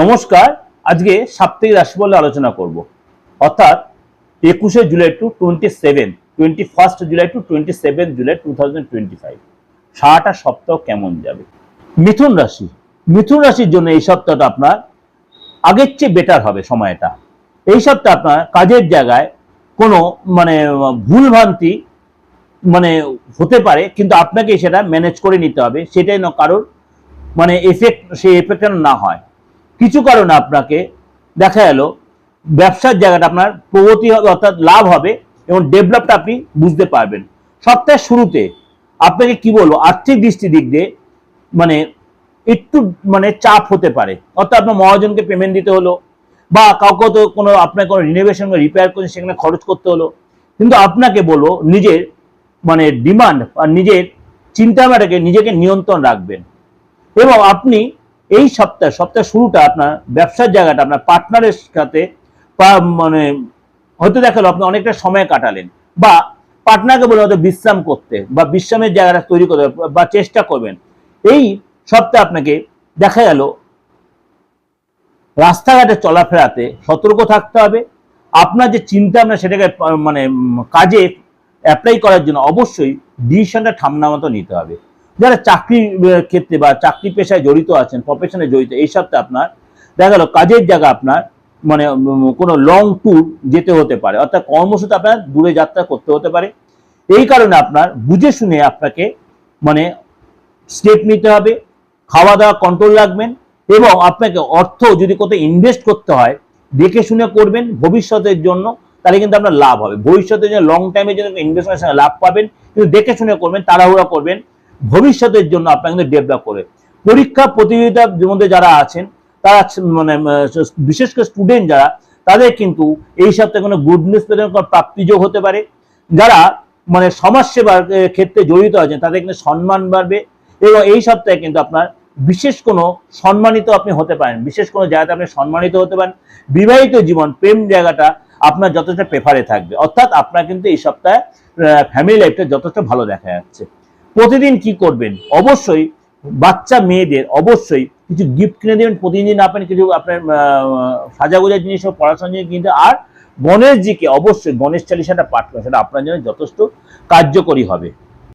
নমস্কার, আজকে সাপ্তাহিক রাশি বলে আলোচনা করব। অর্থাৎ একুশে July two twenty seven twenty first July two twenty seven July two thousand twenty five সারাটা সপ্তাহ কেমন যাবে? মিথুন রাশি, মিথুন রাশির জন্য এই সপ্তাহটা আপনার আগের চেয়ে বেটার হবে সময়টা। এই সপ্তাহে আপনার কাজের জায়গায় কোনো মানে ভুলভ্রান্তি মানে হতে পারে, কিন্তু আপনাকে সেটা ম্যানেজ করে নিতে হবে। সেটাই না কারোর মানে এফেক্ট সেই এফেক্ট না হয়। কিছু কারণে আপনাকে দেখা গেল ব্যবসার জায়গাটা আপনার প্রগতি হবে অর্থাৎ লাভ হবে এবং ডেভেলপটা আপনি বুঝতে পারবেন। সপ্তাহের শুরুতে আপনাকে কি বলব, আর্থিক দৃষ্টি দিক দিয়ে মানে একটু মানে চাপ হতে পারে। অর্থাৎ আপনার মহাজনকে পেমেন্ট দিতে হলো বা কাউকে তো কোনো আপনার কোনো রিনোভেশন রিপেয়ার করে সেখানে খরচ করতে হলো। কিন্তু আপনাকে বলব, নিজের মানে ডিমান্ড আর নিজের চিন্তাধারাকে নিজেকে নিয়ন্ত্রণ রাখবেন। এবং আপনি এই সপ্তাহে সপ্তাহের শুরুটা আপনার ব্যবসার জায়গাটা, আপনার পার্টনারের সাথে মানে হয়তো দেখাল, আপনি অনেকটা সময় কাটালেন। বা পার্টনারকে বলে হয়তো বিশ্রাম করতে, বা বিশ্রামের জায়গাটা তৈরি করতে, বা চেষ্টা করবেন। এই সপ্তাহে আপনাকে দেখা গেল, রাস্তাঘাটে চলাফেরাতে সতর্ক থাকতে হবে। আপনার যে চিন্তা ভাবনা, সেটাকে মানে কাজে অ্যাপ্লাই করার জন্য অবশ্যই ডিসিশনটা ঠান্ডা মতো নিতে হবে। যারা চাকরির আহ, ক্ষেত্রে বা চাকরি পেশায় জড়িত আছেন প্রফেশনে জড়িত এই সপ্তাহে আপনার দেখা গেল কাজের জায়গা আপনার মানে কোনো লং ট্যুর যেতে হতে পারে অর্থাৎ কর্মসূত্রে আপনার দূরে যাত্রা করতে হতে পারে। এই কারণে আপনার বুঝে শুনে আপনাকে মানে স্টেপ নিতে হবে খাওয়া দাওয়া কন্ট্রোল রাখবেন এবং আপনাকে অর্থ যদি কোথাও ইনভেস্ট করতে হয় দেখে শুনে করবেন ভবিষ্যতের জন্য তাহলে কিন্তু আপনার লাভ হবে। ভবিষ্যতের জন্য লং টাইমের জন্য ইনভেস্টমেন্টের লাভ পাবেন কিন্তু দেখে শুনে করবেন তাড়াহুড়া করবেন ভবিষ্যতের জন্য আপনাকে ডেভেলপ করে। পরীক্ষা প্রতিযোগিতার মধ্যে যারা আছেন, তারা মানে বিশেষ করে স্টুডেন্ট যারা, তাদের কিন্তু এই সপ্তাহে কোনো গুড নিউজ পেতে প্রাপ্তিযোগ হতে পারে। যারা মানে সমাজসেবার ক্ষেত্রে জড়িত আছেন, তাদের কিন্তু সম্মান বাড়বে এবং এই সপ্তাহে কিন্তু আপনার বিশেষ কোনো সম্মানিত আপনি হতে পারেন। বিশেষ কোনো জায়গাতে আপনি সম্মানিত হতে পারেন। বিবাহিত জীবন, প্রেম জায়গাটা আপনার যথেষ্ট প্রেফারে থাকবে। অর্থাৎ আপনার কিন্তু এই সপ্তাহে ফ্যামিলি লাইফটা যথেষ্ট ভালো দেখা যাচ্ছে। প্রতিদিন কি করবেন? অবশ্যই বাচ্চা মেয়েদের অবশ্যই কিছু গিফট কিনে দেবেন প্রতিদিন আপনার কিছু আপনার আহ, সাজাগোজা জিনিস হোক পড়াশোনা জিনিস কিনতে। আর গণেশজিকে অবশ্যই গণেশ চালিশাটা পাঠ করা সেটা আপনার জন্য যথেষ্ট কার্যকরী হবে।